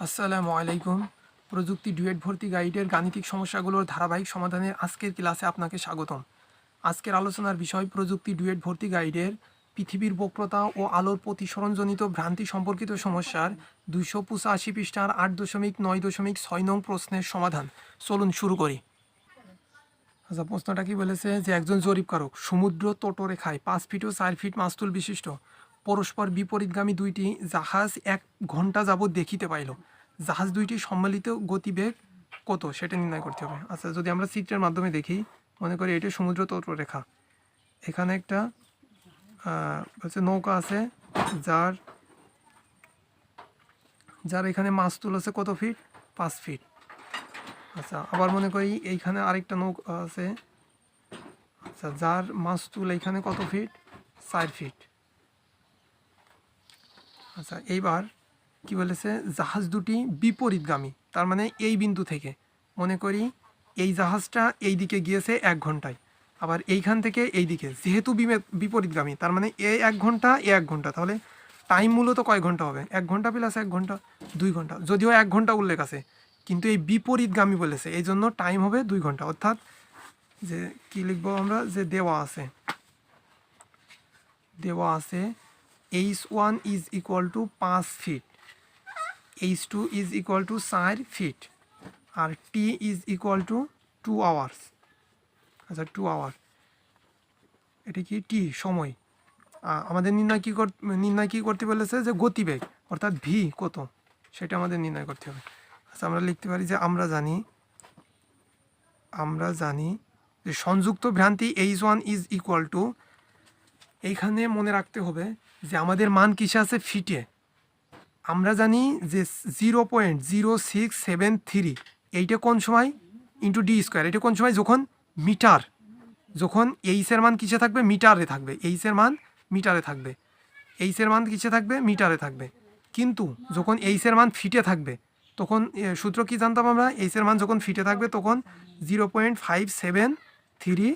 আসসালামু আলাইকুম। প্রযুক্তি ডুয়েট ভর্তি গাইডের গাণিতিক সমস্যাগুলোর ধারাবাহিক সমাধানের আজকের ক্লাসে আপনাকে স্বাগতম। আজকের আলোচনার বিষয় প্রযুক্তি ডুয়েট ভর্তি গাইডের পৃথিবীর বক্রতা ও আলোর প্রতিসরণজনিত ভ্রান্তি সম্পর্কিত সমস্যার দুইশো পঁচাশি পৃষ্ঠার আট দশমিক নয় দশমিক ছয় নং প্রশ্নের সমাধান। চলুন শুরু করি। আচ্ছা প্রশ্নটা কি বলেছে যে একজন জরিপকারক সমুদ্র তটরেখায় পাঁচ ফিট ও চার ফিট মাস্তুল বিশিষ্ট। পরস্পর বিপরীতগামী দুইটি জাহাজ এক ঘণ্টা যাবৎ দেখিতে পাইল। জাহাজ দুইটি সম্মিলিত গতিবেগ কত সেটা নির্ণয় করতে হবে। আচ্ছা যদি আমরা চিত্রের মাধ্যমে দেখি, মনে করি এটা সমুদ্র তটরেখা এখানে একটা হচ্ছে নৌকা আছে, যার যার এখানে মাস্তুল আছে কত ফিট? পাঁচ ফিট। আচ্ছা আবার মনে করি এইখানে আরেকটা নৌকা আছে। আচ্ছা যার মাস্তুল এইখানে কত ফিট? চার ফিট। আচ্ছা এইবার কি বলেছে? জাহাজ দুটি বিপরীতগামী, তার মানে এই বিন্দু থেকে। মনে করি এই জাহাজটা এই দিকে গিয়েছে এক ঘন্টায়, আবার এইখান থেকে এই দিকে যেহেতু বিপরীতগামী, তার মানে এ এক ঘণ্টা, এ এক ঘণ্টা, তাহলে টাইম মূলত কয় ঘণ্টা হবে? এক ঘণ্টা প্লাস এক ঘণ্টা, দুই ঘণ্টা, যদিও এক ঘণ্টা উল্লেখ আছে, কিন্তু এই বিপরীতগামী বলেছে, এই জন্য টাইম হবে দুই ঘণ্টা। অর্থাৎ যে কি লিখব আমরা? যে দেওয়া আছে দেওয়া আছে H one is equal to পাঁচ feet H two is equal to চার feet R T is equal to two hours আচ্ছা টু আওয়ার এটা কি টি সময়। আমাদের নির্ণয় কী কর, নির্ণয় কী করতে বলেছে যে গতিবেগ, অর্থাৎ ভি কত? সেটা আমাদের নির্ণয় করতে হবে। আচ্ছা আমরা লিখতে পারি যে আমরা জানি আমরা জানি যে সংযুক্ত ভ্রান্তি H one is equal to এইখানে মনে রাখতে হবে যে আমাদের মান কিসে আছে? ফিটে। আমরা জানি যে zero point zero six seven three এইটা কোন সময়? ইন্টু ডি স্কোয়ার এটা কোন সময়? যখন মিটার, যখন এইসের মান কিসে থাকবে? মিটারে থাকবে। এইসের মান মিটারে থাকবে। এইসের মান কিসে থাকবে? মিটারে থাকবে। কিন্তু যখন এইসের মান ফিটে থাকবে, তখন সূত্র কি জানতাম আমরা? এইসের মান যখন ফিটে থাকবে, তখন zero point five seven three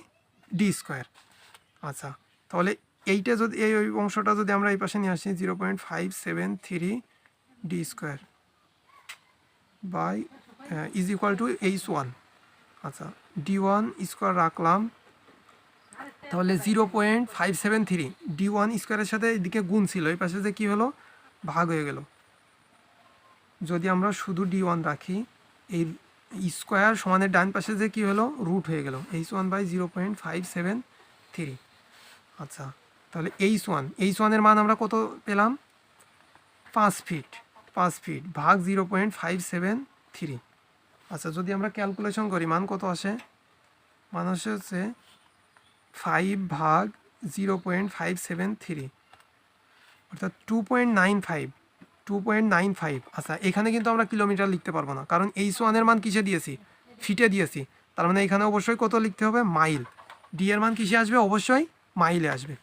D square আচ্ছা তাহলে এইটা যদি, এই ওই অংশটা যদি আমরা এই পাশে নিয়ে আসি, zero point five seven three D square by is equal to H one আচ্ছা ডি ওয়ান স্কোয়ার রাখলাম। তাহলে zero point five seven three D one স্কোয়ারের সাথে এদিকে গুণ ছিল, এই পাশে যে কী হলো? ভাগ হয়ে গেল। যদি আমরা শুধু ডি ওয়ান রাখি, এই স্কোয়ার সমানের ডান পাশে যে কী হলো? রুট হয়ে গেল H one by zero point five seven three. আচ্ছা তাহলে এইচ ওয়ান, এইচ ওয়ানের মান আমরা কত পেলাম? পাঁচ ফিট পাঁচ ফিট ভাগ zero point five seven three. আচ্ছা যদি আমরা ক্যালকুলেশন করি, মান কত আসে? মান আসে হচ্ছে ফাইভ ভাগ zero point five seven three, অর্থাৎ two point nine five, two point nine five. আচ্ছা এখানে কিন্তু আমরা কিলোমিটার লিখতে পারব না, কারণ এইচ ওয়ানের মান কিসে দিয়েছি? ফিটে দিয়েছি। তার মানে এখানে অবশ্যই কত লিখতে হবে? মাইল। ডি এর মান কিসে আসবে? অবশ্যই মাইলে আসবে।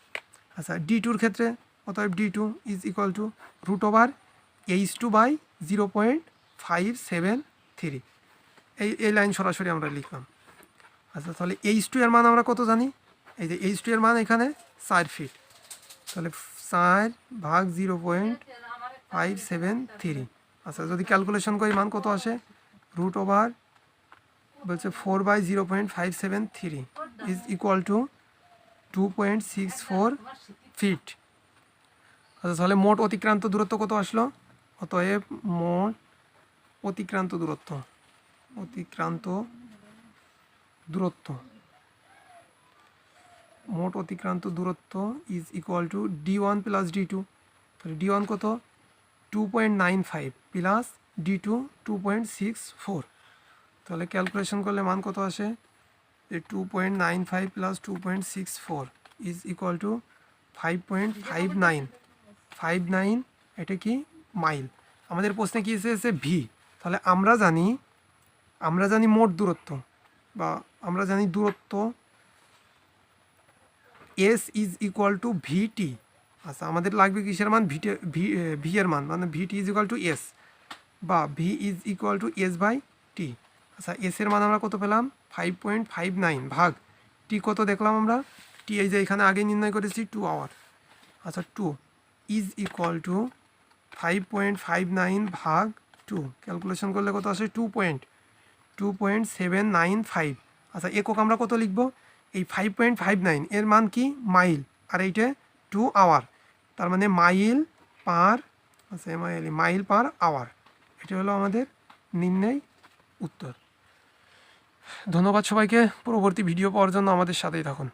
আচ্ছা ডি টুর ক্ষেত্রে অতএব D two is equal to root over H two by zero point five seven three এই এই লাইন সরাসরি আমরা লিখলাম। আচ্ছা তাহলে এইচ টু এর মান আমরা কত জানি? এই যে এইচ টু এর মান এখানে চার ফিট তাহলে চার ভাগ zero point five seven three আচ্ছা যদি ক্যালকুলেশন করি, মান কত আসে? রুট ওভার বলছে four by zero point five seven three is equal to two point six four feet আচ্ছা তাহলে মোট অতিক্রান্ত দূরত্ব কত আসলো? অতএব মোট অতিক্রান্ত দূরত্ব অতিক্রান্ত দূরত্ব। মোট অতিক্রান্ত দূরত্ব is equal to D one plus D two তাহলে ডি ওয়ান কত? Two point nine five plus D two two point six four তাহলে ক্যালকুলেশন করলে মান কত আসে? যে two point nine five plus two point six four is equal to five point five nine five nine এটা কি? Mile আমাদের প্রশ্নে কী এসেছে ভি তাহলে আমরা জানি আমরা জানি মোট দূরত্ব, বা আমরা জানি দূরত্ব S is equal to VT আচ্ছা আমাদের লাগবে কিসের মান? ভিটে ভি ভি এর মান মানে VT is equal to S বা V is equal to S by আচ্ছা এস এর মান আমরা কত পেলাম? ফাইভ পয়েন্ট ফাইভ নাইন ভাগ টি কত দেখলাম আমরা? টি এই যে এখানে আগে নির্ণয় করেছি টু আওয়ার আচ্ছা two is equal to five point five nine ভাগ টু ক্যালকুলেশন করলে কত আসে? Two point two point seven nine five আচ্ছা একক আমরা কত লিখব? এই ফাইভ পয়েন্ট ফাইভ নাইন এর মান কি? মাইল আর এইটা টু আওয়ার তার মানে মাইল পার আচ্ছা মাইল পার আওয়ার এটা হলো আমাদের নির্ণয় উত্তর। ধন্যবাদ সবাইকে। পরবর্তী ভিডিও পাওয়ার জন্য আমাদের সাথেই থাকুন।